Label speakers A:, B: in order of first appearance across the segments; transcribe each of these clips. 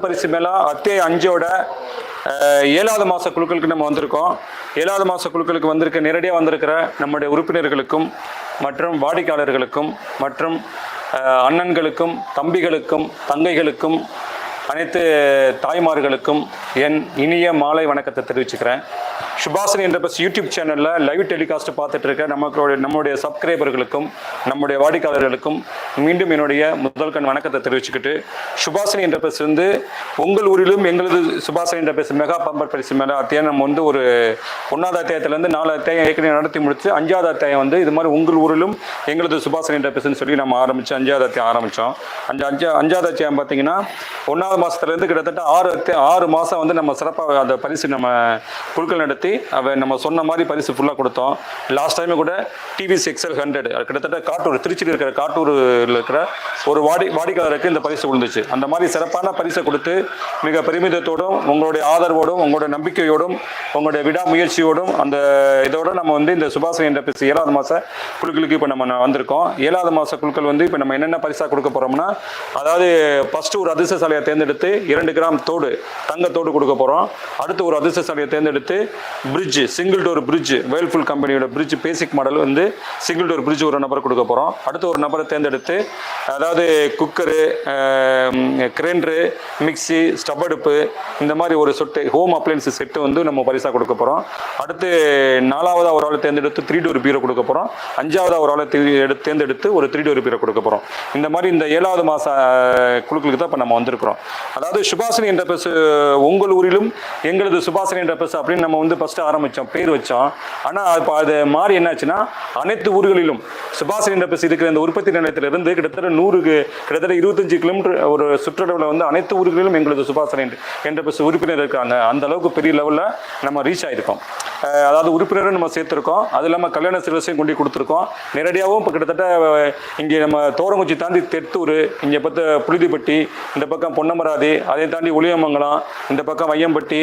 A: பரிசு மேலா அத்தியாய அஞ்சோட ஏழாவது மாத குழுக்களுக்கு நம்ம வந்திருக்கோம். ஏழாவது மாத குழுக்களுக்கு வந்திருக்க நேரடியாக வந்திருக்கிற நம்முடைய உறுப்பினர்களுக்கும் மற்றும் வாடிக்கையாளர்களுக்கும் மற்றும் அண்ணன்களுக்கும் தம்பிகளுக்கும் தங்கைகளுக்கும் அனைத்து தாய்மார்களுக்கும் என் இனிய மாலை வணக்கத்தை தெரிவிச்சுக்கிறேன். சுபாசன் என்ற பஸ் யூடியூப் சேனலில் லைவ் டெலிகாஸ்ட் பார்த்துட்டு இருக்க நமக்கு நம்முடைய சப்ஸ்கிரைபர்களுக்கும் நம்முடைய வாடிக்கையாளர்களுக்கும் மீண்டும் என்னுடைய முதல் கண் வணக்கத்தை தெரிவிச்சுக்கிட்டு சுபாஷினி என்ற பஸ் வந்து உங்கள் ஊரிலும் எங்களது சுபாஷினி என்ற பஸ் மெகா பம்பர் பரிசு மேலே அத்தியாயம் நம்ம வந்து ஒரு ஒன்றாவது அத்தியாயத்துலேருந்து நாலு அத்தியாயம் ஏற்கனவே நடத்தி முடிச்சு அஞ்சாவது அத்தியாயம் வந்து இது மாதிரி உங்கள் ஊரிலும் எங்களது சுபாஷினி என்ற பஸ்ன்னு சொல்லி நம்ம ஆரம்பித்து அஞ்சாவது அத்தியாயம் ஆரம்பித்தோம் அஞ்சு அஞ்சா அஞ்சாவது அத்தியாயம் பார்த்தீங்கன்னா ஒன்றாவது மாதத்துலேருந்து கிட்டத்தட்ட ஆறு அத்தி- ஆறு மாதம் வந்து நம்ம சிறப்பாக அந்த பரிசு நம்ம குழுக்கள் நடத்தி அவன் நம்ம சொன்ன மாதிரி பரிசு ஃபுல்லாக கொடுத்தோம். லாஸ்ட் டைமே கூட டிவிஎஸ் எக்ஸ்எல் ஹண்ட்ரட் கிட்டத்தட்ட காட்டூர் திருச்சியில் இருக்கிற காட்டூரில் இருக்கிற ஒரு வாடி வாடிக்கையாளருக்கு இந்த பரிசு விழுந்துச்சு. அந்த மாதிரி சிறப்பான பரிசை கொடுத்து மிக பெருமிதத்தோடும் உங்களுடைய ஆதரவோடும் உங்களுடைய நம்பிக்கையோடும் உங்களுடைய விடாமுயற்சியோடும் அந்த இதோட நம்ம வந்து இந்த சுபாஷ் என்ற பரிசு ஏழாவது மாத குழுக்களுக்கு இப்போ நம்ம வந்திருக்கோம். ஏழாவது மாத குழுக்கள் வந்து இப்போ நம்ம என்னென்ன பரிசாக கொடுக்க போகிறோம்னா அதாவது ஃபஸ்ட்டு ஒரு அதிர்ஷ்டசாலியை தேர்ந்தெடுத்து இரண்டு கிராம் தோடு தங்கத்தோடு கொடுக்க போகிறோம் அடுத்து ஒரு அதிர்ஷ்டசாலியை தேர்ந்தெடுத்து பிரிட்ஜு சிங்கிள் டோர் பிரிட்ஜ் வேல்ஃபுல் கம்பெனியோட பிரிட்ஜ் பேசிக் மாடல் வந்து சிங்கிள் டோர் பிரிட்ஜ் ஒரு நபர் கொடுக்க போகிறோம் அடுத்து ஒரு நபரை தேர்ந்தெடுத்து அதாவது குக்கரு கிரைண்டரு மிக்ஸி ஸ்டவ் அடுப்பு இந்த மாதிரி ஒரு சொட்டு ஹோம் அப்ளைன்ஸ் செட்டு வந்து நம்ம பரிசாக கொடுக்க போகிறோம் அடுத்து நாலாவதாக ஒரு ஆளை தேர்ந்தெடுத்து த்ரீ டோர் பீரோ கொடுக்க போகிறோம் அஞ்சாவதாக ஒரு ஆளை எடுத்து தேர்ந்தெடுத்து ஒரு த்ரீ டோர் பீரோ கொடுக்க போகிறோம் இந்த மாதிரி இந்த ஏழாவது மாத குழுக்களுக்கு தான் இப்போ நம்ம வந்திருக்கிறோம். அதாவது சுபாஷினி என்ற பஸ் உங்கள் ஊரிலும் எங்களது சுபாஷினி என்ற பஸ் அப்படின்னு நம்ம வந்து ஃபஸ்ட்டு ஆரம்பித்தோம் பேர் வச்சோம். ஆனால் இப்போ அது மாறி என்னாச்சுன்னா அனைத்து ஊர்களிலும் சுபாஷ் என்ற பஸ் இருக்கிற இந்த உற்பத்தி நிலையத்திலிருந்து கிட்டத்தட்ட நூறுக்கு கிட்டத்தட்ட இருபத்தஞ்சு கிலோமீட்டர் ஒரு சுற்றளவில் வந்து அனைத்து ஊர்களிலும் எங்களது சுபாஷ் என்ற- என்ற பஸ் உறுப்பினர் இருக்காங்க. அந்த அளவுக்கு பெரிய லெவலில் நம்ம ரீச் ஆகிருக்கோம் அதாவது உறுப்பினரும் நம்ம சேர்த்துருக்கோம். அது இல்லாமல் கல்யாண சிறுவசையும் கொண்டு கொடுத்துருக்கோம். நேரடியாகவும் இப்போ கிட்டத்தட்ட இங்கே நம்ம தோரங்குச்சி தாண்டி தெத்தூர் இங்கே பார்த்து புழுதிப்பட்டி இந்த பக்கம் பொன்னமராதி அதை தாண்டி ஒளியமங்கலம் இந்த பக்கம் வையம்பட்டி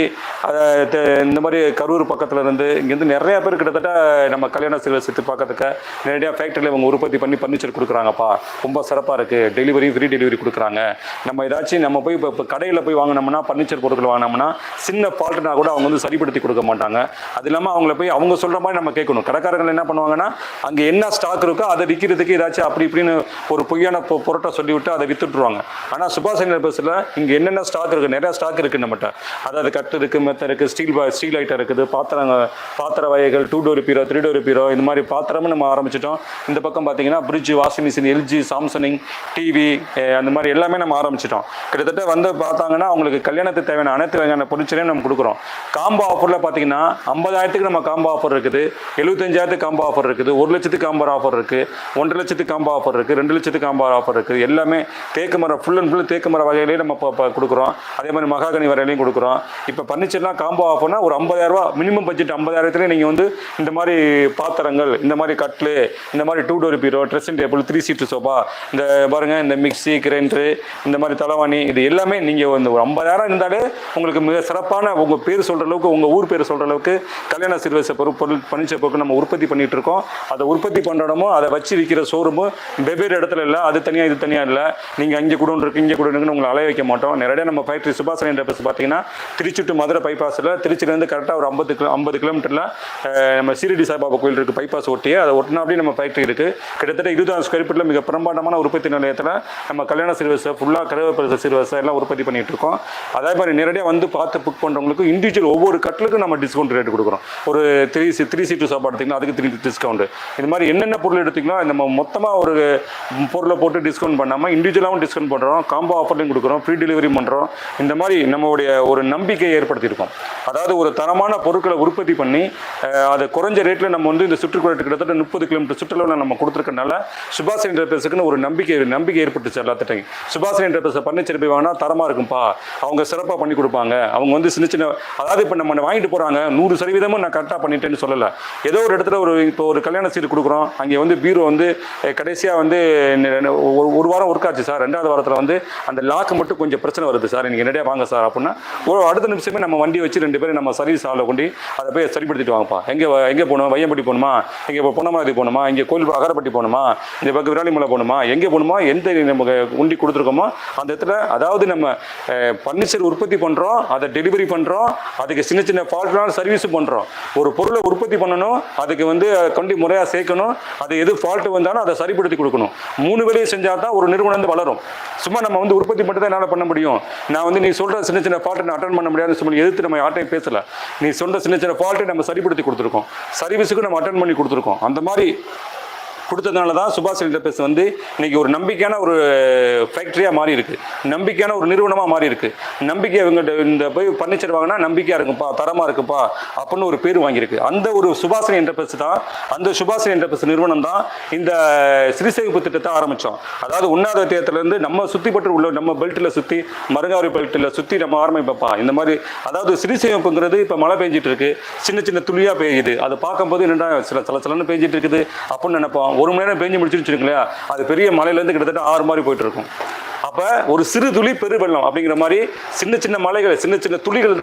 A: தெ- இந்த மாதிரி கரூர் பக்கத்தில் இருந்து இங்கேருந்து நிறைய பேர் கிட்டத்தட்ட நம்ம கல்யாண சிறுவசத்தை பார்க்கறதுக்கு நேரடியாக ஃபேக்ட்ரியில் இவங்க உற்பத்தி பண்ணி பர்னிச்சர் கொடுக்குறாங்கப்பா. ரொம்ப சிறப்பாக இருக்குது டெலிவரி ஃப்ரீ டெலிவரி கொடுக்குறாங்க. நம்ம ஏதாச்சும் நம்ம போய் இப்போ இப்போ கடையில் போய் வாங்கினோம்னா பர்னிச்சர் பொருட்கள் வாங்கினோம்னா சின்ன ஃபால்ட்னா கூட அவங்க வந்து சரிப்படுத்தி கொடுக்க மாட்டாங்க. அது இல்லாமல் அவங்கள போய் அவங்க சொல்கிற மாதிரி நம்ம கேட்கணும். கடைக்காரர்கள் என்ன பண்ணுவாங்கன்னா அங்கே என்ன ஸ்டாக் இருக்கோ அதை விற்கிறதுக்கு ஏதாச்சும் அப்படி இப்படின்னு ஒரு பொய்யான பொ- பொருட்டை சொல்லிவிட்டு அதை வித்துட்ருவாங்க ஆனால் சுபாஷ் சந்திர பஸ்ஸில் இங்கே என்னென்ன ஸ்டாக் இருக்குது நிறையா ஸ்டாக் இருக்குது நம்மகிட்ட. அதாவது கட்டு இருக்குது மெத்த இருக்குது ஸ்டீல் ஸ்டீல் ஐட்டம் இருக்குது. பாத்திரங்க பாத்திர வகைகள் two door bureau three door bureau இந்த மாதிரி பாத்திரமும் நம்ம ஆரம்பிச்சிட்டோம். இந்த பக்கம் பார்த்தீங்கன்னா fridge washing machine LG Samsung TV அந்த மாதிரி எல்லாமே நம்ம ஆரம்பிச்சிட்டோம். கிட்டத்தட்ட வந்து பார்த்தாங்கன்னா அவங்களுக்கு கல்யாணத்துக்கு தேவையான அனைத்து வகையான பொருட்களையும் நம்ம கொடுக்குறோம். காம்போ ஆஃபரில் பார்த்தீங்கன்னா ஐம்பதாயிரத்துக்கு நம்ம காம்போ ஆஃபர் இருக்குது. எழுபத்தஞ்சாயிரத்துக்கு காம்போ ஆஃபர் இருக்குது. ஒரு லட்சத்துக்கு காம்போ ஆஃபர் இருக்குது. ஒன்றரை லட்சத்துக்கு காம்போ ஆஃபர் இருக்குது. ரெண்டு லட்சத்துக்கு காம்போ ஆஃபர் இருக்குது. எல்லாமே தேக்கு மரம் ஃபுல் அண்ட் ஃபுல் தேக்கு மர வகையிலேயே நம்ம இப்போ கொடுக்குறோம். அதே மாதிரி மகாகனி வரையிலையும் கொடுக்குறோம். இப்போ பர்னிச்சர்லாம் காம்போ ஆஃபர்னா ஒரு ஐம்பதாயிரம் ஐம்பதாயிரரூபா மினிமம் பட்ஜெட் ஐம்பதாயிரத்துலேயே நீங்கள் வந்து இந்த மாதிரி பாத்திரங்கள் இந்த மாதிரி கட்லு இந்த மாதிரி two door bureau dressing table three seat sofa இந்த பாருங்க இந்த மிக்ஸி கிரைண்டரு இந்த மாதிரி தலைவாணி இது எல்லாமே நீங்கள் வந்து ஒரு ஐம்பதாயிரம் இருந்தாலே உங்களுக்கு மிக சிறப்பான உங்கள் பேர் சொல்கிற அளவுக்கு உங்கள் ஊர் பேர் சொல்கிற அளவுக்கு கல்யாண சிறுவச பொருள் பொருள் பர்னிச்சர் பொருட்கள் நம்ம உற்பத்தி பண்ணிகிட்டு இருக்கோம். அதை உற்பத்தி பண்ணுறோமோ அதை வச்சு விற்கிற ஷோரூமும் வெவ்வேறு இடத்துல இல்லை. அது தனியாக இது தனியாக இல்லை. நீங்கள் அங்கே கூட இருக்கு இங்கே கூட இருக்குன்னு உங்களை அலைய வைக்க மாட்டோம். நேரடியாக நம்ம ஃபேக்ட்ரி சுபாஷ் என்ற பஸ் பார்த்தீங்கன்னா திருச்சி டு மதுரை பைபாஸில் திருச்சியிலேருந்து கரெக்டாக ஒரு ஐம்பது கிலோ ஐம்பது கிலோமீட்டரில் நம்ம சீரடி சாய்பாபா கோயில் இருக்குது பைபாஸ் ஒட்டியே அதை ஒட்டினாப்படி நம்ம ஃபேக்ட்ரி இருக்குது கிட்டத்தட்ட இருபதாயிரம் ஸ்கொயர் ஃபீட்டில் மிக பிரம்மாண்டமான உற்பத்தி நிலையத்தில் நம்ம கல்யாண சிறுவசை ஃபுல்லாக கருவேப்பிலை சிறுவசை எல்லாம் உற்பத்தி பண்ணிட்டு இருக்கோம். அதே மாதிரி நேரடியாக வந்து பார்த்து புக் பண்ணுறவங்களுக்கு இண்டிவிஜுவல் ஒவ்வொரு கட்டலுக்கும் நம்ம டிஸ்கவுண்ட் ரேட் கொடுக்குறோம். ஒரு த்ரீ சி த்ரீ சீட்டு சாப்பாடு எடுத்திங்கன்னா அதுக்கு த்ரீ டிஸ்கவுண்ட் இது மாதிரி என்னென்ன பொருள் எடுத்திங்கன்னா நம்ம மொத்தமாக ஒரு பொருளை போட்டு டிஸ்கவுண்ட் பண்ணாமல் இண்டிவிஜுவலாகவும் டிஸ்கவுண்ட் பண்ணுறோம் காம்போ ஆஃபர்லையும் கொடுக்குறோம் ஃப்ரீ டெலிவரி பண்ணுறோம் இந்த மாதிரி நம்மளுடைய ஒரு நம்பிக்கையை ஏற்படுத்தியிருக்கோம். அதாவது ஒரு தரமான பொருட்களை உற்பத்தி பண்ணி அதை குறைஞ்ச ரேட்டில் நம்ம வந்து இந்த சுற்றுக்குழல் கிட்டத்தட்ட முப்பது கிலோமீட்டர் சுற்றுலாவில் நம்ம கொடுத்துருக்கனால சுபாஷ் என்டர்பிரைஸுக்குன்னு ஒரு நம்பிக்கை நம்பிக்கை ஏற்பட்டுச்சு எல்லாத்திட்டையும். சுபாஷ் என்டர்பிரைஸை பர்னிச்சர் போய் வாங்கினா தரமாக இருக்கும்ப்பா அவங்க சிறப்பாக பண்ணி கொடுப்பாங்க. அவங்க வந்து சின்ன சின்ன அதாவது இப்போ நம்ம வாங்கிட்டு போகிறாங்க நூறு சதவீதமும் நான் கரெக்டாக பண்ணிட்டேன்னு சொல்லலை. ஏதோ ஒரு இடத்துல ஒரு இப்போ ஒரு கல்யாண சீட்டு கொடுக்குறோம். அங்கே வந்து பீரோ வந்து கடைசியாக வந்து ஒரு ஒரு வாரம் ஒர்க் ஆச்சு சார். ரெண்டாவது வாரத்தில் வந்து அந்த லாக்கு மட்டும் கொஞ்சம் பிரச்சனை வருது சார். நீங்கள் நேரடியாக வாங்க சார் அப்படின்னா ஒரு அடுத்த நிமிஷமே நம்ம வண்டி வச்சு ரெண்டு பேரும் நம்ம சர்வீஸ் ஆள் கொண்டு அதை போய் சரிப்படுத்திட்டு வாங்கப்பா. எங்கே எங்கே போகணும்? வையம்பட்டி போகணுமா? இங்கே இப்போ பொன்னமராதி போகணுமா? இங்கே கோயில் அகரப்பட்டி போகணுமா? இந்த பக்கம் விராலிமலை போகணுமா? எங்கே போகணுமா? எந்த நமக்கு உண்டி கொடுத்துருக்கோமோ அந்த இடத்துல அதாவது நம்ம பர்னிச்சர் உற்பத்தி பண்ணுறோம் அதை டெலிவரி பண்ணுறோம் அதுக்கு சின்ன சின்ன ஃபால்ட்னாலும் சர்வீஸ் பண்ணுறோம் ஒரு பொருளை உற்பத்தி பண்ணணும் அதுக்கு வந்து அஹ், கொண்டு முறையாக சேர்க்கணும் அது எது ஃபால்ட்டு வந்தாலும் அதை சரிப்படுத்தி கொடுக்கணும். மூணு வேலையை செஞ்சால் தான் ஒரு நிறுவனம் வந்து வளரும். சும்மா நம்ம வந்து உற்பத்தி மட்டும் தான் என்னால் பண்ண முடியும். நான் வந்து நீ சொல்கிற சின்ன சின்ன ஃபால்ட்டை நான் அட்டன் பண்ண முடியாதுன்னு சொல்லி எதிர்த்து நம்ம யார்ட்டையும் பேசலை. நீ சொன்ன சின்ன சின்ன ஃபால்ட்டை நம்ம சரிப்படுத்தி கொடுத்துருக்கோம். சர்வீஸுக்கு நம்ம அட்டன் பண்ணி கொடுத்துருக்கோம். அந்த மாதிரி கொடுத்ததுனால தான் சுபாஷ் இன்டர்பேஸ் வந்து இன்னைக்கு ஒரு நம்பிக்கையான ஒரு ஃபேக்ட்ரியாக மாறி இருக்கு நம்பிக்கையான ஒரு நிறுவனமாக மாறி இருக்கு நம்பிக்கை இவங்க இந்த போய் பர்னிச்சர் வாங்கினா நம்பிக்கையாக இருக்குப்பா தரமாக இருக்குப்பா அப்படின்னு ஒரு பேர் வாங்கியிருக்கு. அந்த ஒரு சுபாஷன் என்டர்பிரைஸ் தான் அந்த சுபாஷன் என்டர்பிரைஸ் நிறுவனம் தான் இந்த சிறுசேமிப்பு திட்டத்தை ஆரம்பித்தோம் அதாவது உண்ணாத தேர்தலேருந்து நம்ம சுற்றிப்பட்டு உள்ள நம்ம பெல்ட்டில் சுற்றி மருங்காவரி பெல்ட்டில் சுற்றி நம்ம ஆரம்பிப்பப்பா இந்த மாதிரி அதாவது சிறுசேமிப்புங்கிறது இப்போ மழை பெஞ்சிட்டு இருக்கு. சின்ன சின்ன துளியாக பெய்யுது. அதை பார்க்கும்போது என்னடா சில சில சிலன்னு பெஞ்சிட்டு இருக்குது அப்படின்னு நினைப்போம். ஒரு மணி நேரம் பெஞ்சு முடிச்சுன்னு வச்சுக்கோங்களேன் அது பெரிய மலையிலேருந்து கிட்டத்தட்ட ஆறு மாதிரி போயிட்டு இருக்கும் அப்போ ஒரு சிறு துளி பெரு வெள்ளம் அப்படிங்கிற மாதிரி சின்ன சின்ன மலைகள் சின்ன சின்ன துளிகள்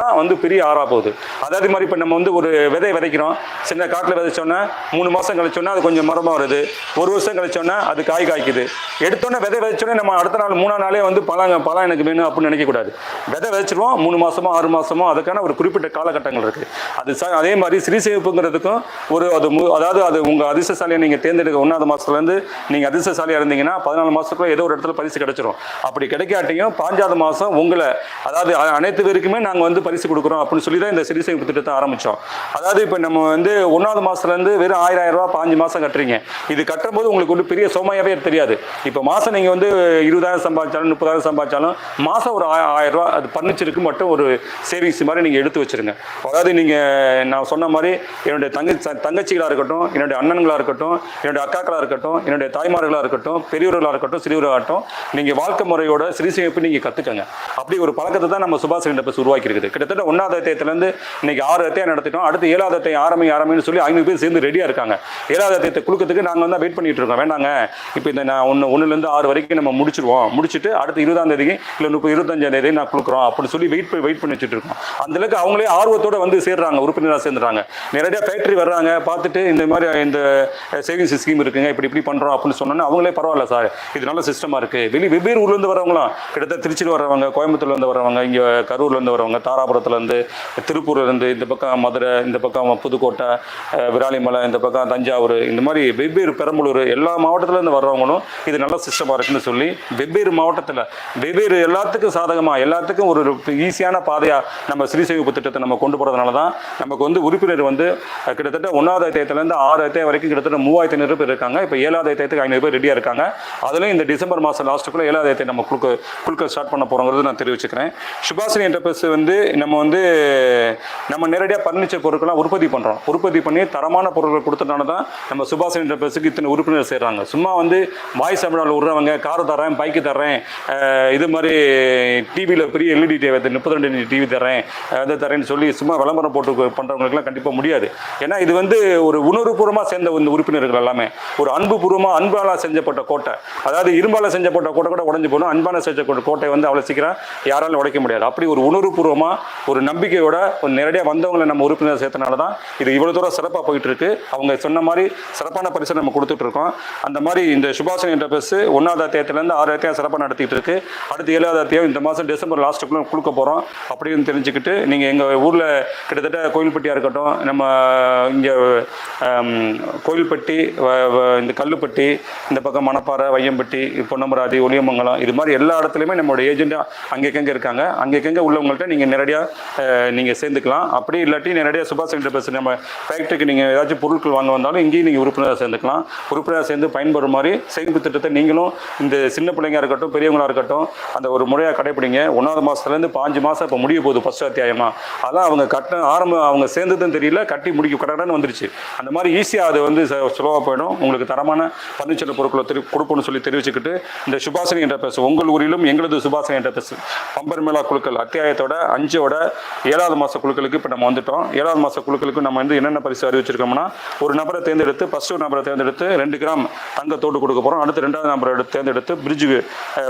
A: தான் வந்து பெரிய ஆறா போகுது. அதாவது மாதிரி இப்போ நம்ம வந்து ஒரு விதை விதைக்கிறோம். சின்ன காட்டில் விதைச்சோன்னா மூணு மாதம் கழிச்சோன்னா அது கொஞ்சம் மரமாக வருது. ஒரு வருஷம் கழிச்சோன்னா அது காய் காய்க்குது. எடுத்தோன்னே விதை விதைச்சோன்னே நம்ம அடுத்த நாள் மூணாம் நாளே வந்து பழங்க பழம் எனக்கு வேணும் அப்படின்னு நினைக்கக்கூடாது. விதை விதைச்சிருவோம் மூணு மாதமோ ஆறு மாதமோ அதுக்கான ஒரு குறிப்பிட்ட காலகட்டங்கள் இருக்குது அது ச அதே மாதிரி ஸ்ரீசேமிப்புங்கிறதுக்கும் ஒரு அது மு அதாவது அது உங்கள் அதிர்ஷ்டசாலியை நீங்கள் தேர்ந்தெடுக்க ஒன்றாவது மாதத்துலேருந்து நீங்கள் அதிர்ஷ்டசாலியாக இருந்தீங்கன்னா பதினாலு மாதத்துக்குள்ள ஏதோ ஒரு இடத்துல பரிசு கிடச்சிரும். அப்படி கிடைக்காட்டியும் பாஞ்சாவது மாதம் உங்களை அதாவது அனைத்து பேருக்குமே நாங்கள் வந்து பரிசு கொடுக்குறோம் அப்படின்னு சொல்லி தான் இந்த ஸ்ரீசேமிப்பு திட்டத்தை ஆரம்பித்தோம் அதாவது இப்போ நம்ம வந்து ஒன்றாவது மாதத்துலேருந்து வெறும் ஆயிரம் ஆயிரம் ரூபா பாஞ்சு மாதம் கட்டுறீங்க. இது கட்டும்போது உங்களுக்கு வந்து பெரிய சுமையாகவே தெரியாது. இப்போ மாதம் நீங்கள் வந்து இருபதாயிரம் சம்பாதிச்சாலும் முப்பதாயிரம் சம்பாதிச்சாலும் மாதம் ஒரு ஆயிரம் ரூபா அது பர்னிச்சருக்கு மட்டும் ஒரு சேவிங்ஸ் மாதிரி நீங்கள் எடுத்து வச்சிருங்க. அதாவது நீங்கள் நான் சொன்ன மாதிரி என்னுடைய தங்க தங்கச்சிகளாக இருக்கட்டும் என்னுடைய அண்ணன்களாக இருக்கட்டும் என்னுடைய அக்காக்களாக இருக்கட்டும் என்னுடைய தாய்மார்களாக இருக்கட்டும் பெரியவர்களாக இருக்கட்டும் சிறியவர்களாகட்டும் நீங்கள் வாழ்க்கை முறையோட ஸ்ரீசேமிப்பு நீங்கள் கற்றுக்கங்க அப்படி ஒரு பழக்கத்தை தான் நம்ம சுபாஷ் இண்டப்பஸ் உருவாக்கி இருக்குது கிட்டத்தட்ட ஒன்றாவது இன்னைக்கு ஆறு அத்தியாயம் நடத்திட்டோம். அடுத்து ஏழாவது அத்தியாயம் ஆரம்பி ஆரம்பின்னு சொல்லி ஐநூறு பேர் சேர்ந்து ரெடியாக இருக்காங்க. ஏழாவது அத்தியத்தை குழுக்கத்துக்கு நாங்கள் வந்து வெயிட் பண்ணிட்டு இருக்கோம். வேண்டாங்க. இப்போ இந்த நான் ஒன்று ஒன்றுலேருந்து ஆறு வரைக்கும் நம்ம முடிச்சிருவோம். முடிச்சுட்டு அடுத்து இருபதாம் தேதிக்கு இல்லை முப்பது இருபத்தஞ்சாம் தேதி நான் கொடுக்குறோம் அப்படின்னு சொல்லி வெயிட் வெயிட் பண்ணி வச்சுட்டு இருக்கோம். அந்த அளவுக்கு அவங்களே ஆர்வத்தோட வந்து சேர்றாங்க. உறுப்பினராக சேர்ந்துறாங்க. நேரடியாக ஃபேக்ட்ரி வர்றாங்க. பார்த்துட்டு இந்த மாதிரி இந்த சேவிங்ஸ் ஸ்கீம் இருக்குங்க. இப்படி இப்படி பண்ணுறோம் அப்படின்னு சொன்னோன்னா அவங்களே பரவாயில்ல சார். இது நல்ல சிஸ்டமாக இருக்குது வெளி வெவ்வேறு ஊர்லேருந்து வரவங்களாம் கிட்டத்தட்ட திருச்சியில் வரவங்க கோயம்புத்தூர்லேருந்து வரவங்க இங்கே கரூர்லேருந்து வரவங்க தாராபுரத்துலேருந்து திருப்பூர்லேருந்து இந்த பக்கம் மதுரை இந்த பக்கம் புதுக்கோட்டை விராலிமலை இந்த பக்கம் தஞ்சாவூர் இந்த மாதிரி வெவ்வேறு பெரம்பலூர் எல்லா மாவட்டத்துலேருந்து வர்றவங்களும் இது நல்ல சிஸ்டமாக இருக்குன்னு சொல்லி வெவ்வேறு மாவட்டத்தில் வெவ்வேறு எல்லாத்துக்கும் சாதகமாக எல்லாத்துக்கும் ஒரு ஈஸியான பாதையாக நம்ம ஸ்ரீசேமிப்பு திட்டத்தை நம்ம கொண்டு போகிறதுனால தான் நமக்கு வந்து உறுப்பினர் வந்து கிட்டத்தட்ட ஒன்றாவது அத்தியாயத்துலேருந்து ஆறு அத்தியாயம் வரைக்கும் கிட்டத்தட்ட மூவாயிரத்தி ஐநூறு பேர் இருக்காங்க. இப்போ ஏழாவது அத்தியாயத்துக்கு ஐநூறு பேர் ரெடியாக இருக்காங்க. அதுலேயும் இந்த டிசம்பர் மாதம் லாஸ்ட்டுக்குள்ளே ஏழாவது அத்தியாயம் நம்ம குழுக்க குழுக்க ஸ்டார்ட் பண்ண போகிறோங்கிறது நான் தெரிவிச்சுக்கிறேன். சுபாஷினி என்டர்பிரைஸ் வந்து நம்ம வந்து நம்ம நேரடியாக பர்னிச்சர் பொருட்கள்லாம் உற்பத்தி பண்ணுறோம் உற்பத்தி பண்ணி தரமான பொருட்கள் கொடுத்தனால தான் நம்ம சுபாஷ் என்டர்பிரைஸுக்கு இத்தனை உறுப்பினர் செய்கிறாங்க சும்மா வந்து வாய்ஸ் தமிழ்நாடு விடுறவங்க கார் தரேன் பைக்கு தரேன் இது மாதிரி டிவியில் பெரிய எல்இடி டிவி முப்பத்தி ரெண்டு டிவி தரேன் அதை தரேன்னு சொல்லி சும்மா விளம்பரம் போட்டு பண்ணுறவங்களுக்குலாம் கண்டிப்பாக முடியாது. ஏன்னா இது வந்து ஒரு உணர்வுபூர்வமாக சேர்ந்த இந்த உறுப்பினர்கள் எல்லாமே. ஒரு அன்புபூர்வமாக அன்பால் அன்பால செஞ்சப்பட்ட கோட்டை. அதாவது இரும்பால் செஞ்சப்பட்ட கோட்டை கூட உடஞ்சி போகணும் அன்பான செஞ்ச கோட்டை வந்து அவ்வளோ சீக்கிரம் யாராலும் உடைக்க முடியாது. அப்படி ஒரு உணர்வுபூர்வமாக ஒரு நம்பிக்கையோட ஒரு நேரடியாக வந்தவங்களை நம்ம உறுப்பினர் சேர்த்தனால தான் இது இவ்வளோ தூரம் சிறப்பாக போயிட்டு இருக்கு அவங்க சொன்ன மாதிரி சிறப்பான பரிசு நம்ம கொடுத்துட்டு இருக்கோம். அந்த மாதிரி இந்த சுபாஷன் என்ற பஸ் ஒன்றாவது அத்தியாயத்துலேருந்து ஆறு அத்தியாயம் சிறப்பாக நடத்திட்டு இருக்கு. அடுத்து ஏழாவது அத்தியாயம் இந்த மாதம் டிசம்பர் லாஸ்ட்டுக்குள்ள கொடுக்க போகிறோம் அப்படின்னு தெரிஞ்சுக்கிட்டு நீங்கள் எங்கள் ஊரில் கிட்டத்தட்ட கோயில்பட்டியாக இருக்கட்டும் நம்ம இங்கே கோயில்பட்டி வ- இந்த கல்லுப்பட்டி இந்த பக்கம் மணப்பாறை வையம்பட்டி பொன்னமராதி ஒளியமங்கலம் இது மாதிரி எல்லா இடத்துலையுமே நம்மளோட ஏஜென்ட்டாக அங்கேக்கங்க இருக்காங்க. அங்கேக்கங்க உள்ளவங்கள்ட்ட நீங்கள் நேரடியாக நீங்கள் சேர்ந்துக்கலாம். அப்படி இல்லாட்டி நேரடியாக சுபாஷ் சந்திர பஸ் நம்ம ஃபேக்ட்ரிக்கு நீங்கள் ஏதாச்சும் பொருட்கள் வாங்க வந்தாலும் இங்கேயும் நீங்கள் உறுப்பினராக சேர்ந்துக்கலாம். உறுப்பினராக சேர்ந்து பயன்படுற மாதிரி சேமிப்பு திட்டத்தை நீங்களும் இந்த சின்ன பிள்ளைங்க இருக்கட்டும் பெரியவங்களாக இருக்கட்டும் அந்த ஒரு முறையாக கடைப்பிடிங்க ஒன்றாவது மாதத்துலேருந்து பாஞ்சு மாதம் இப்போ முடிய போகுது ஃபஸ்ட் அத்தியாயமாக அதான் அவங்க கட்ட ஆரம்ப அவங்க சேர்ந்ததும் தெரியல கட்டி முடிக்க கடன் வந்துருச்சு. அந்த மாதிரி ஈஸியாக அது வந்து சுலபமாக போயிடும். உங்களுக்கு தரமான பன்னிச்சல பொருட்களை திரு கொடுப்போம்னு சொல்லி தெரிவிச்சுக்கிட்டு இந்த சுபாஷினி என்ற பேச உங்கள் ஊரிலும் எங்களது சுபாஷினி என்ற பேச பம்பர் மேளா குழுக்கள் அத்தியாயத்தோட அஞ்சு அஞ்சோட ஏழாவது மாத குழுக்களுக்கு இப்போ நம்ம வந்துட்டோம். ஏழாவது மாத குழுக்களுக்கு நம்ம வந்து என்னென்ன பரிசு அறிவிச்சிருக்கோம்னா ஒரு நபரை தேர்ந்தெடுத்து ஃபஸ்ட்டு ஒரு நபரை தேர்ந்தெடுத்து ரெண்டு கிராம் தங்கத்தோடு கொடுக்க போகிறோம் அடுத்து ரெண்டாவது நபரை எடுத்து தேர்ந்தெடுத்து பிரிட்ஜு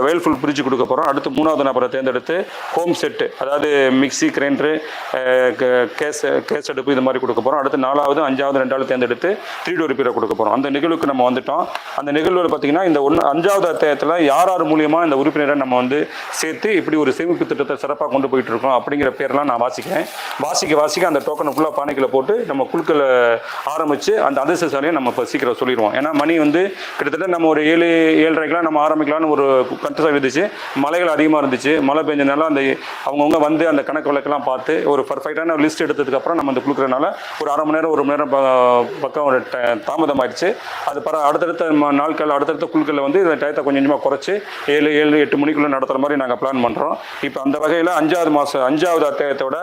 A: வெயில்ஃபுல் பிரிட்ஜ் கொடுக்க போகிறோம் அடுத்து மூணாவது நபரை தேர்ந்தெடுத்து ஹோம் செட்டு அதாவது மிக்ஸி கிரைண்டரு கேஸ் கேஸ் அடுப்பு இது மாதிரி கொடுக்க போகிறோம் அடுத்து நாலாவது அஞ்சாவது ரெண்டாவது தேர்ந்தெடுத்து த்ரீ டோர் பீரை கொடுக்க போகிறோம் அந்த நிகழ்வுக்கு நம்ம வந்துட்டோம். அந்த நிகழ்வில் பார்த்தீங்கன்னா இந்த ஒன்று அஞ்சாவது அத்தியாயத்தில் யார் யார் மூலியமாக இந்த உறுப்பினரை நம்ம வந்து சேர்த்து இப்படி ஒரு சேமிப்பு திட்டத்தை சிறப்பாக கொண்டு போயிட்டு இருக்கோம். அப்படிங்கிற பேர்லாம் நான் வாசிக்கிறேன். வாசிக்க வாசிக்க அந்த டோக்கனை ஃபுல்லாக பானைக்குள்ள போட்டு நம்ம குழுக்களை ஆரம்பித்து அந்த அதிர்ஷ்டசாலியை நம்ம இப்போ சீக்கிரம் சொல்லிடுவோம். ஏன்னா மணி வந்து கிட்டத்தட்ட நம்ம ஒரு ஏழு ஏழரைக்கெலாம் நம்ம ஆரம்பிக்கலாம்னு ஒரு கட்டுசாக இருந்துச்சு. மலைகள் அதிகமாக இருந்துச்சு. மழை பெஞ்சனால அந்த அவங்கவுங்க வந்து அந்த கணக்கு வழக்கெல்லாம் பார்த்து ஒரு பர்ஃபெக்டான லிஸ்ட் எடுத்ததுக்கப்புறம் நம்ம அந்த குழுக்கிறனால ஒரு அரை மணி நேரம் ஒரு மணி நேரம் பக்கம் ஒரு தாமதம் ஆயிடுச்சு அது பர அடுத்தடுத்த நாட்கள் அடுத்தடுத்த குழுக்களில் வந்து இந்த டயத்தை கொஞ்சம் கொஞ்சமாக குறைச்சி ஏழு ஏழு எட்டு மணிக்குள்ளே நடத்துகிற மாதிரி நாங்கள் பிளான் பண்ணுறோம் இப்போ அந்த வகையில் அஞ்சாவது மாதம் அஞ்சு அஞ்சாவது அத்தியாயத்தோட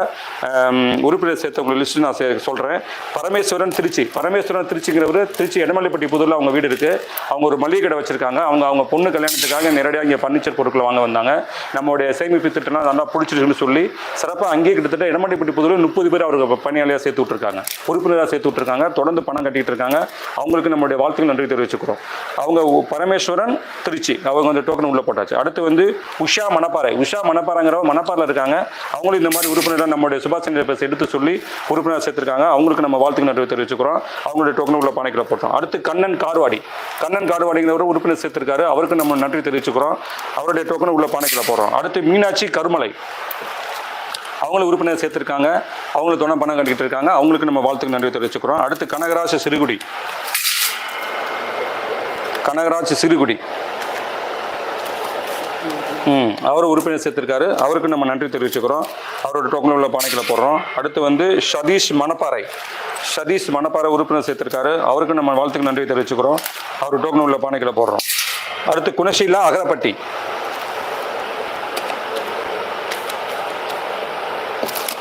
A: உறுப்பினர் சேர்த்தவங்க லிஸ்ட்டு நான் சொல்கிறேன் பரமேஸ்வரன் திருச்சி. பரமேஸ்வரன் திருச்சிங்கிறவர் திருச்சி எடமலைப்பட்டி புதூரில் அவங்க வீடு இருக்குது அவங்க ஒரு மளிகை கடை வச்சுருக்காங்க. அவங்க அவங்க பொண்ணு கல்யாணத்துக்காக நேரடியாக இங்கே ஃபர்னிச்சர் பொருட்களை வாங்க வந்தாங்க. நம்மளுடைய சேமிப்பு திட்டம்லாம் நல்லா பிடிச்சிருக்குன்னு சொல்லி சிறப்பாக அங்கேயே கிட்டத்தட்ட எடமலைப்பட்டி புதூரில் முப்பது பேர் அவருக்கு பணியாளியாக சேர்த்து விட்ருக்காங்க உறுப்பினராக சேர்த்து விட்ருக்காங்க தொடர்ந்து பணம் கட்டிட்டு இருக்காங்க. அவங்களுக்கு நம்மளுடைய வாழ்த்துக்கள் நன்றி தெரிவிச்சுக்கிறோம். அவங்க பரமேஸ்வரன் திருச்சி. அவங்க வந்து டோக்கன் உள்ளே போட்டாச்சு. அடுத்து வந்து உஷா மணப்பாறை. உஷா மணப்பாறைங்கிறவங்க மணப்பாறையில் இருக்காங்க. அவங்களும் இந்த மாதிரி உறுப்பினராக நம்மளுடைய சுபாஷ் சந்திர பேச எடுத்து சொல்லி உறுப்பினர் சேர்த்திருக்காங்க. அவங்களுக்கு நம்ம வாழ்த்துக்கு நன்றி தெரிவிச்சுக்கிறோம். அவங்களுடைய டோக்கன் உள்ள பானைக்குள்ள போட்டோம். அடுத்து கண்ணன் கார்வாடி. கண்ணன் கார்வாடிங்கிறவர் உறுப்பினர் சேர்த்திருக்காரு. அவருக்கு நம்ம நன்றி தெரிவிச்சுக்கிறோம். அவருடைய டோக்கன் உள்ள பானைக்குள்ள போடுறோம். அடுத்து மீனாட்சி கருமலை. அவங்களும் உறுப்பினர் சேர்த்திருக்காங்க. அவங்களுக்கு துணை பணம் கட்டிக்கிட்டு இருக்காங்க. அவங்களுக்கு நம்ம வாழ்த்துக்கு நன்றி தெரிவிச்சுக்கிறோம். அடுத்து கனகராஜ் சிறுகுடி. கனகராஜ் சிறுகுடி. அவர் உறுப்பினர் சேர்த்திருக்காரு. அவருக்கு நம்ம நன்றி தெரிவிச்சுக்கிறோம். அவரோட டோக்கன் உள்ள பானைகளை போடுறோம். அடுத்து வந்து சதீஷ் மணப்பாறை. சதீஷ் மணப்பாறை உறுப்பினர் சேர்த்திருக்காரு. அவருக்கு நம்ம வாழ்த்துக்கு நன்றி தெரிவிச்சுக்கிறோம். அவர் டோக்கன் உள்ள பானைகளை போடுறோம். அடுத்து குணசீலா அகரப்பட்டி.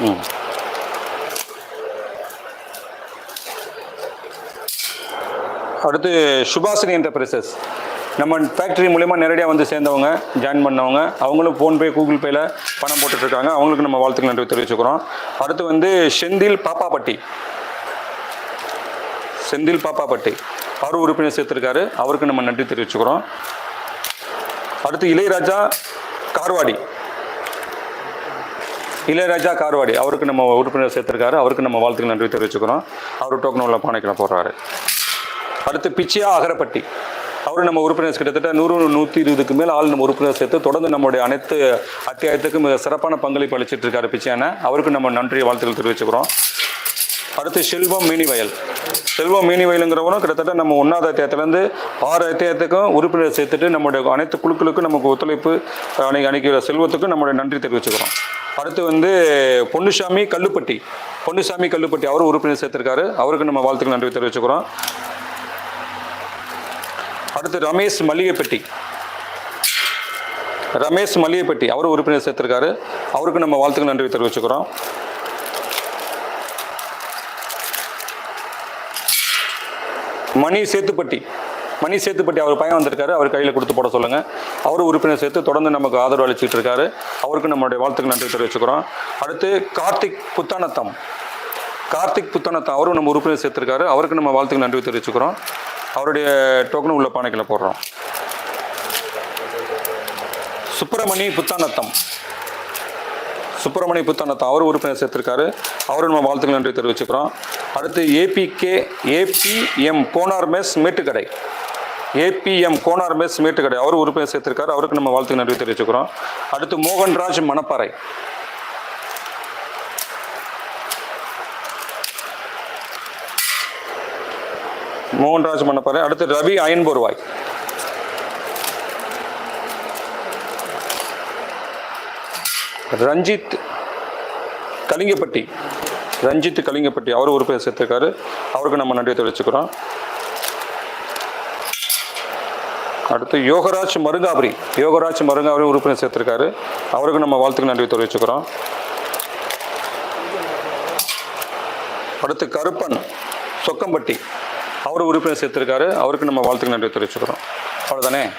A: ம். அடுத்து சுபாசினி என்டர்பிரைசஸ் நம்ம ஃபேக்ட்ரி மூலயமா நேரடியாக வந்து சேர்ந்தவங்க ஜாயின் பண்ணவங்க அவங்களும் ஃபோன்பே கூகுள் பேயில் பணம் போட்டுட்ருக்காங்க. அவங்களுக்கு நம்ம வாழ்த்துக்கள் நன்றி தெரிவிச்சுக்கிறோம். அடுத்து வந்து செந்தில் பாப்பாப்பட்டி செந்தில் பாப்பாப்பட்டி அவர் உறுப்பினர் சேர்த்துருக்காரு. அவருக்கு நம்ம நன்றி தெரிவிச்சுக்கிறோம். அடுத்து இளையராஜா கார்வாடி. இளையராஜா கார்வாடி. அவருக்கு நம்ம உறுப்பினர் சேர்த்துருக்காரு. அவருக்கு நம்ம வாழ்த்துக்கள் நன்றி தெரிவிச்சுக்கிறோம். அவர் டோக்கன் உள்ள பானைக்கிற போடுறாரு. அடுத்து பிச்சியா அகரப்பட்டி. அவரும் நம்ம உறுப்பினர் கிட்டத்தட்ட நூறு நூற்றி இருபதுக்கு மேல் ஆள் நம்ம உறுப்பினர் சேர்த்து தொடர்ந்து நம்முடைய அனைத்து அத்தியாயத்துக்கும் மிக சிறப்பான பங்களிப்பு அளிச்சிட்டு இருக்காரு பிச்சையான. அவருக்கு நம்ம நன்றி வாழ்த்துக்கள் தெரிவிச்சுக்கிறோம். அடுத்து செல்வம் மீனி வயல். செல்வம் மீனிவயலுங்கிறவனும் கிட்டத்தட்ட நம்ம ஒன்றாவது அத்தியாயத்துலேருந்து ஆறு அத்தியாயத்துக்கும் உறுப்பினர் சேர்த்துட்டு நம்முடைய அனைத்து குழுக்களுக்கும் நமக்கு ஒத்துழைப்பு அன்னைக்கு அன்னைக்கு செல்வத்துக்கும் நம்முடைய நன்றி தெரிவிச்சுக்கிறோம். அடுத்து வந்து பொன்னுசாமி கல்லுப்பட்டி. பொன்னுசாமி கல்லுப்பட்டி அவரும் உறுப்பினர் சேர்த்திருக்காரு. அவருக்கு நம்ம வாழ்த்துக்கள் நன்றி தெரிவிச்சுக்கிறோம். அடுத்து ரமேஷ் மல்லிகைப்பட்டி. ரமேஷ் மல்லிகைப்பட்டி அவர் உறுப்பினர் சேர்த்திருக்காரு. அவருக்கு நம்ம வாழ்த்துக்கள் நன்றி தெரிவிச்சுக்கிறோம் மணி சேத்துப்பட்டி. மணி சேத்துப்பட்டி அவர் பையன் வந்திருக்காரு. அவர் கையில் கொடுத்து போட சொல்லுங்கள் அவர் உறுப்பினர் சேர்த்து தொடர்ந்து நமக்கு ஆதரவு அளிச்சுட்டு இருக்காரு. அவருக்கு நம்மளுடைய வாழ்த்துக்கள் நன்றி தெரிவிச்சுக்கிறோம் அடுத்து கார்த்திக் புத்தானத்தம். கார்த்திக் புத்தானத்தம் அவரும் நம்ம உறுப்பினர் சேர்த்திருக்காரு. அவருக்கு நம்ம வாழ்த்துக்கள் நன்றி தெரிவிச்சுக்கிறோம் அவருடைய டோக்கன் உள்ள பானைகளை போடுறோம். சுப்பிரமணி புத்தானத்தம். சுப்பிரமணி புத்தானத்தம் அவர் உறுப்பினர் சேர்த்திருக்காரு. அவரும் நம்ம வாழ்த்துக்கள் நன்றி தெரிவிச்சுக்கிறோம். அடுத்து APK APM Konar mess Mettukadai. APM Konar mess Mettukadai. அவர் உறுப்பினர் சேர்த்திருக்காரு. அவருக்கு நம்ம வாழ்த்துக்கள் நன்றி தெரிவிச்சுக்கிறோம். அடுத்து மோகன்ராஜ் மணப்பாறை. மோகன்ராஜ் மணப்பாறை அடுத்து ரவி அயன்பொருவாய் ரஞ்சித் கலிங்கப்பட்டி. ரஞ்சித் கலிங்கப்பட்டி அவர் உறுப்பினர் சேர்த்திருக்காரு. அவருக்கு நம்ம நன்றி தெரிவிச்சுக்கிறோம். அடுத்து யோகராஜ் மருங்காபுரி. யோகராஜ் மருங்காபுரி உறுப்பினர் சேர்த்திருக்காரு. அவருக்கு நம்ம வாழ்த்துக்கு நன்றி தெரிவிச்சுக்கிறோம். அடுத்து கருப்பன் சொக்கம்பட்டி. அவர் உறுப்பினர் சேர்த்துருக்காரு. அவருக்கு நம்ம வாழ்த்துக்கு நன்றி தெரிவிச்சுக்கிறோம். அவ்வளோதானே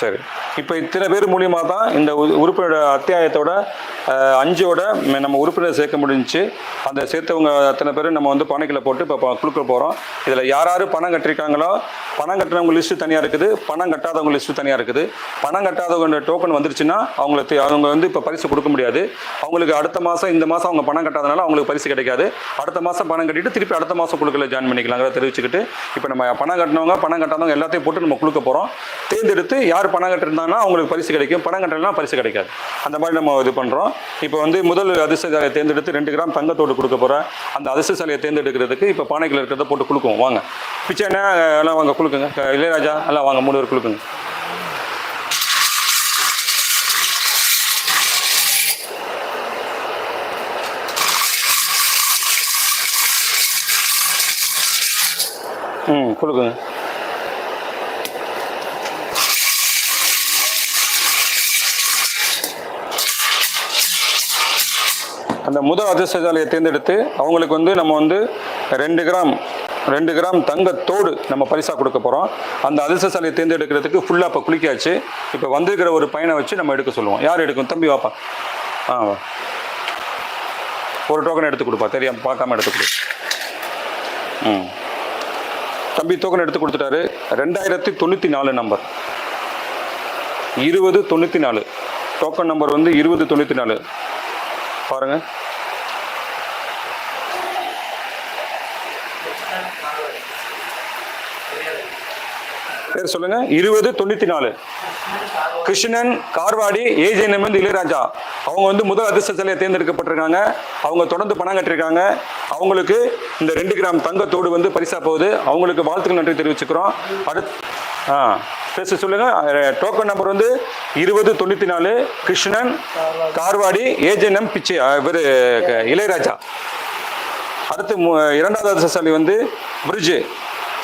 A: சரி. இப்போ இத்தனை பேர் மூலியமாக தான் இந்த உ- உறுப்பினர் அத்தியாயத்தோட அஞ்சோட நம்ம உறுப்பினர் சேர்க்க முடிஞ்சுச்சு. அந்த சேர்த்தவங்க அத்தனை பேரும் நம்ம வந்து பணக்கில் போட்டு இப்போ குழுக்க போகிறோம் இதில் யார் யார் பணம் கட்டிருக்காங்களோ பணம் கட்டினவங்க லிஸ்ட்டு தனியாக இருக்குது. பணம் கட்டாதவங்க லிஸ்ட்டு தனியாக இருக்குது. பணம் கட்டாதவங்க டோக்கன் வந்துருச்சுன்னா அவங்களுக்கு அவங்க வந்து இப்போ பரிசு கொடுக்க முடியாது. அவங்களுக்கு அடுத்த மாதம் இந்த மாதம் அவங்க பணம் கட்டாதனால அவங்களுக்கு பரிசு கிடைக்காது. அடுத்த மாதம் பணம் கட்டிட்டு திருப்பி அடுத்த மாதம் குழுக்களை ஜாயின் பண்ணிக்கலாங்கிறத தெரிவிச்சுக்கிட்டு இப்போ நம்ம பணம் கட்டினவங்க பணம் கட்டாதவங்க எல்லாத்தையும் போட்டு நம்ம கொடுக்க போகிறோம் தேர்ந்தெடுத்து யார் பணம் கட்டிருந்தாங்கன்னா அவங்களுக்கு பரிசு கிடைக்கும். பணம் கட்டலைன்னா பரிசு கிடைக்காது. அந்த மாதிரி நம்ம இது பண்ணுறோம் இப்போ வந்து முதல் அதிர்ஷ்டசாலியை தேர்ந்தெடுத்து ரெண்டு கிராம் தங்கத்தோடு கொடுக்க போகிறேன் அந்த அதிர்ஷ்டசாலியை தேர்ந்தெடுக்கிறதுக்கு இப்போ பானைகள் இருக்கிறத போட்டு கொடுக்கும் வாங்க. பிச்சை என்ன? எல்லாம் வாங்க குழுக்குங்க இளையராஜா எல்லாம் வாங்க மூணு பேர் குழுக்குங்க ம் கொடுக்குங்க. அந்த முதல் அதிர்ஷ்டசாலியை தேர்ந்தெடுத்து அவங்களுக்கு வந்து நம்ம வந்து ரெண்டு கிராம் ரெண்டு கிராம் தங்கத்தோடு நம்ம பரிசாக கொடுக்க போகிறோம் அந்த அதிர்ஷ்டசாலியை தேர்ந்தெடுக்கிறதுக்கு ஃபுல்லாக இப்போ குளிக்காச்சு. இப்போ வந்திருக்கிற ஒரு பையனை வச்சு நம்ம எடுக்க சொல்லுவோம். யார் எடுக்கும்? தம்பி வாப்பா. ஆ ஒரு டோக்கன் எடுத்து கொடுப்பா. தெரியாமல் பார்க்காம எடுத்து கொடு. ம். தம்பி டோக்கன் எடுத்து கொடுத்துட்டாரு. ரெண்டாயிரத்தி தொண்ணூற்றி நாலு நம்பர் இருபது தொண்ணூற்றி நாலு. டோக்கன் நம்பர் வந்து இருபது தொண்ணூற்றி நாலு. பாருங்கள் பேர் சொல்லுங்க. இருபது தொண்ணூத்தி நாலு கிருஷ்ணன் கார்வாடி ஏஜென்எம் வந்து இளையராஜா. அவங்க வந்து முதல் அதிர்ஷ்டசாலியை தேர்ந்தெடுக்கப்பட்டிருக்காங்க. அவங்க தொடர்ந்து பணம் கட்டிருக்காங்க அவங்களுக்கு இந்த ரெண்டு கிராம் தங்கத்தோடு வந்து பரிசா போகுது. அவங்களுக்கு வாழ்த்துக்கள் நன்றி தெரிவிச்சுக்கிறோம். அடுத்து ஆ பேச சொல்லுங்க. டோக்கன் நம்பர் வந்து இருபது தொண்ணூத்தி நாலு கிருஷ்ணன் கார்வாடி ஏஜென்எம் பிச்சை இவர் இளையராஜா. அடுத்து இரண்டாவது அதிர்ஷ்டசாலி வந்து பிரிட்ஜு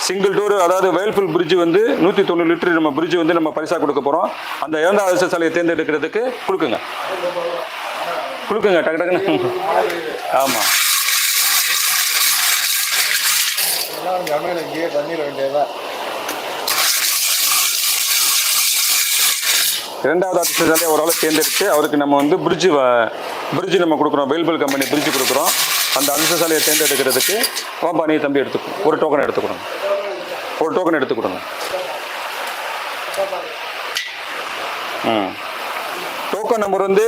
A: சிங்கிள் டோர் அதாவது வயல்ஃபுல் பிரிட்ஜ் வந்து நூற்றி தொண்ணூறு லிட்டர் நம்ம பிரிட்ஜ் வந்து நம்ம பரிசாக கொடுக்க போகிறோம் அந்த இரண்டாம் அரசு சாலையை தேர்ந்தெடுக்கிறதுக்கு கொடுக்குங்க கொடுக்குங்க டக்கு டக்குன்னு. ஆமாம் இரண்டாவது அரசு சாலையை ஓரளவு தேர்ந்தெடுத்து அவருக்கு நம்ம வந்து பிரிட்ஜு பிரிட்ஜ் நம்ம கொடுக்குறோம். வெயில்பல் கம்பெனி பிரிட்ஜ் கொடுக்குறோம். அந்த அதிர்ஷ்டசாலியை தேர்ந்தெடுக்கிறதுக்கு வாப்பா நீ தம்பி எடுத்துக்கணும் ஒரு டோக்கன் எடுத்துக்கணும். ஒரு டோக்கன் எடுத்து கொடுங்க. ம் டோக்கன் நம்பர் வந்து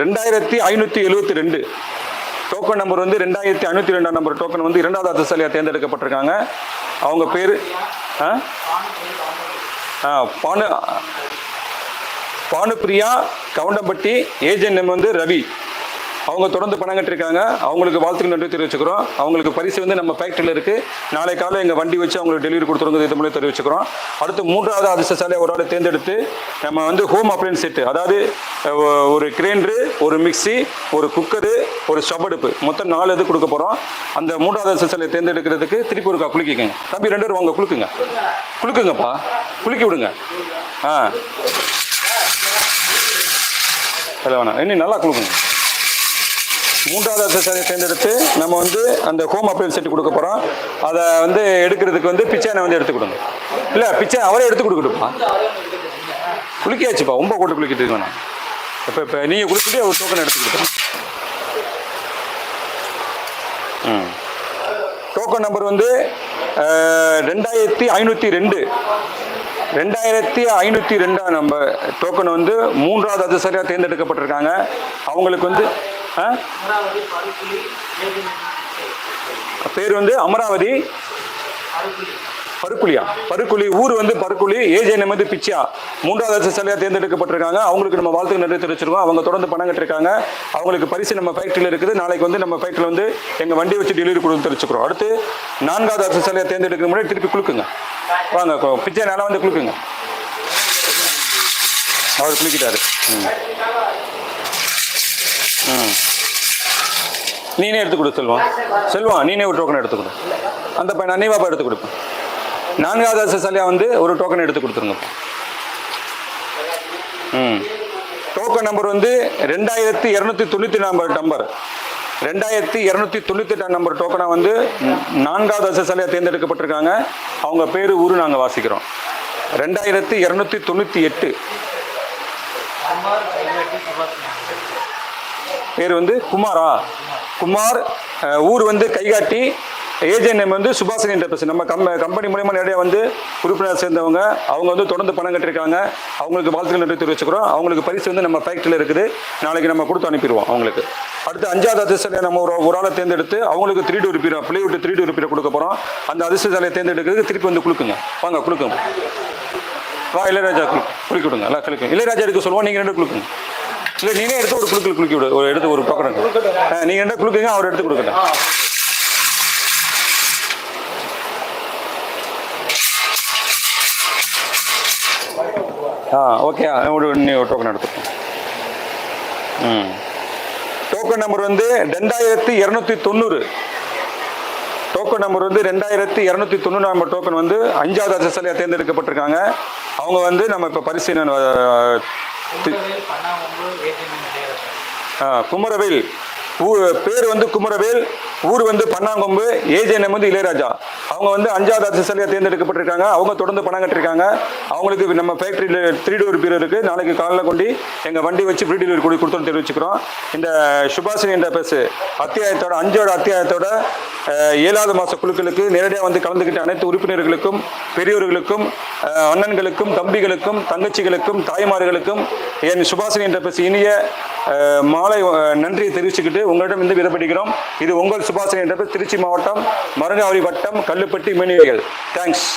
A: ரெண்டாயிரத்தி ஐநூற்றி எழுபத்தி ரெண்டு. டோக்கன் நம்பர் வந்து ரெண்டாயிரத்தி ஐநூற்றி ரெண்டாம் நம்பர் டோக்கன் வந்து இரண்டாவது அதிர்ஷ்டசாலியாக தேர்ந்தெடுக்கப்பட்டிருக்காங்க. அவங்க பேர் ஆ? ஆ பானு பானுப்பிரியா கவுண்டம்பட்டி ஏஜென்ட் நேம் வந்து ரவி. அவங்க தொடர்ந்து பணம் கட்டிருக்காங்க. அவங்களுக்கு வாழ்த்துக்கள் நன்றி தெரிவிச்சுக்கிறோம். அவங்களுக்கு பரிசு வந்து நம்ம ஃபேக்ட்ரியில் இருக்குது நாளை காலை எங்கள் வண்டி வச்சு அவங்களுக்கு டெலிவரி கொடுத்துருங்க இது மூலம் தெரிவிச்சுக்கிறோம். அடுத்து மூன்றாவது அதிர்ஷ்டசாலியை ஒரு ஆளை தேர்ந்தெடுத்து நம்ம வந்து ஹோம் அப்ளையன்ஸ் செட்டு அதாவது ஒரு கிரைண்டரு ஒரு மிக்சி ஒரு குக்கரு ஒரு ஸ்டவ் மொத்தம் நாலு இது கொடுக்க போகிறோம் அந்த மூன்றாவது அதிர்ஷ்டசாலியை தேர்ந்தெடுக்கிறதுக்கு திருப்பி ஒருக்கா குளிக்கிங்க. தம்பி ரெண்டு பேரும் வாங்க குளிக்குங்க. குளுக்குங்கப்பா. குளிக்க விடுங்க. ஆ. இல்லை வேணாம் இன்னும் நல்லா கொடுக்குங்க மூன்றாவது அக்சசரியை தேர்ந்தெடுத்து நம்ம வந்து அந்த ஹோம் அப்ளையன்ஸ் செட்டு கொடுக்க போகிறோம் அதை வந்து எடுக்கிறதுக்கு வந்து பிச்சைனை வந்து எடுத்து கொடுங்க. இல்லை பிச்சை அவரே எடுத்து கொடுக்கட்டுப்பா குளிக்காச்சுப்பா ரொம்ப போட்டு குளிக்கிட்டு இருக்கேன் நான் இப்போ இப்போ நீங்கள் குளிச்சுட்டு ஒரு டோக்கன் எடுத்து கொடுத்துருங்க. ம். டோக்கன் நம்பர் வந்து ரெண்டாயிரத்தி ஐநூற்றி ரெண்டு. ரெண்டாயிரத்தி ஐநூற்றி ரெண்டாம் நம்பர் டோக்கன் வந்து மூன்றாவது அதிசரியாக தேர்ந்தெடுக்கப்பட்டிருக்காங்க. அவங்களுக்கு வந்து பேர் வந்து அமராவதி. பருக்குழியா பருக்குழி ஊர் வந்து பருக்குழி ஏஜே வந்து பிச்சியா. மூன்றாவது சிலையாக தேர்ந்தெடுக்கப்பட்டிருக்காங்க. அவங்களுக்கு நம்ம வாழ்த்துக்கு நன்றி தெரிவிச்சிருக்கோம் அவங்க தொடர்ந்து பணம் கட்டிருக்காங்க. அவங்களுக்கு பரிசு நம்ம ஃபேக்ட்ரியில் இருக்குது. நாளைக்கு வந்து நம்ம ஃபேக்ட்ரியில் வந்து எங்கள் வண்டி வச்சு டெலிவரி கொடுத்து தெரிவிச்சுக்கிறோம் அடுத்து நான்காவது அரசு சிலையாக தேர்ந்தெடுக்க முன்னாடி திருப்பி குளுக்குங்க வாங்க பிச்சை நேரம் வந்து குளுக்குங்க அவர் குளிக்கிட்டாரு ம். நீனே எடுத்து கொடு செல்வம் செல்வம் நீனே ஒரு டோக்கன் எடுத்து கொடு. அந்த பையன் அன்னைவாப்பா எடுத்து கொடுப்பேன். நான்காவது அசசாலியா வந்து ஒரு டோக்கன் எடுத்து கொடுத்துருங்க. ம். டோக்கன் நம்பர் வந்து ரெண்டாயிரத்தி இரநூத்தி தொண்ணூற்றி நம்பர் நம்பர் ரெண்டாயிரத்தி இரநூத்தி தொண்ணூற்றி எட்டாம் நம்பர் டோக்கனாக வந்து நான்காவது அசசாலியாக தேர்ந்தெடுக்கப்பட்டிருக்காங்க. அவங்க பேர் ஊர் நாங்கள் வாசிக்கிறோம். ரெண்டாயிரத்தி இரநூத்தி தொண்ணூற்றி எட்டு. பேர் வந்து குமாரா. குமார் ஊர் வந்து கைகாட்டி ஏஜென்ட் நேம் வந்து சுபாஷினி என்டர்பிரைஸ் நம்ம கம் கம்பெனி மூலயமா நிறைய வந்து உறுப்பினர் சேர்ந்தவங்க அவங்க வந்து தொடர்ந்து பணம் கட்டிருக்காங்க அவங்களுக்கு வாழ்த்துக்கள் நன்றி தெரிவிச்சுக்கிறோம். அவங்களுக்கு பரிசு வந்து நம்ம ஃபேக்ட்ரியில் இருக்குது. நாளைக்கு நம்ம கொடுத்து அனுப்பிடுவோம் அவங்களுக்கு. அடுத்து அஞ்சாவது அதிர்ஷ்டம் நம்ம ஒரு ஒரு ஆளை தேர்ந்தெடுத்து அவங்களுக்கு த்ரீ டூ ரிப்பீர் பிள்ளை விட்டு த்ரீ டூ ரிப்பீர் கொடுக்க போகிறோம் அந்த அதிர்ஷ்டசாலையை தேர்ந்தெடுக்கிறதுக்கு திருப்பி வந்து கொடுக்குங்க வாங்க கொடுக்குங்க வா இளையராஜா குளு குளிக்க விடுங்க. எல்லாம் குளிக்கும் இளையராஜா எடுக்க சொல்லுவோம் நீங்கள் ரெண்டு கொடுக்குங்க இல்லை நீனே எடுத்து ஒரு குளுக்கல் குளிக்க விடு. ஒரு எடுத்து ஒரு டோக்கன் நீங்கள் என்ன குளுக்குங்க அவர் எடுத்து கொடுக்கட்டும் ஆ ஓகே ஒரு நீ ஒரு டோக்கன் எடுத்துக்கோ. ம். டோக்கன் நம்பர் வந்து ரெண்டாயிரத்தி இரநூத்தி தொண்ணூறு. டோக்கன் நம்பர் வந்து ரெண்டாயிரத்தி இரநூத்தி தொண்ணூறு நம்பர் டோக்கன் வந்து அஞ்சாவது அதிர்ஷ்டலையாக தேர்ந்தெடுக்கப்பட்டிருக்காங்க. அவங்க வந்து நம்ம இப்போ பரிசீலனை குமரவேல் ஊர் பேர் வந்து குமரவேல் ஊர் வந்து பன்னாங்கொம்பு ஏஜென்எம் வந்து இளையராஜா. அவங்க வந்து அஞ்சாவது அதிர்ஷ்டலையாக தேர்ந்தெடுக்கப்பட்டிருக்காங்க. அவங்க தொடர்ந்து பணம் கட்டிருக்காங்க. அவங்களுக்கு நம்ம ஃபேக்ட்ரியில் த்ரீ டோர் பீர் இருக்குது நாளைக்கு காலையில் கொண்டு எங்கள் வண்டி வச்சு ஃப்ரீ டெலிவரி கொடு கொடுத்தோன்னு தெரிவிச்சுக்கிறோம். இந்த சுபாஷினி என்ற பேசு அத்தியாயத்தோட அஞ்சோட அத்தியாயத்தோட ஏழாவது மாத குழுக்களுக்கு நேரடியாக வந்து கலந்துக்கிட்ட அனைத்து உறுப்பினர்களுக்கும் பெரியோர்களுக்கும் அண்ணன்களுக்கும் தம்பிகளுக்கும் தங்கச்சிகளுக்கும் தாய்மார்களுக்கும் என் சுபாஷினி என்ற பேசி இனிய மாலை நன்றியை தெரிவிச்சுக்கிட்டு உங்களிடம் இருந்து விடப்படுகிறோம் இது உங்கள் சுபாஷினி என்ற திருச்சி மாவட்டம் மருங்காவரி வட்டம் கல்லுப்பட்டி மேனிவைகள் தேங்க்ஸ்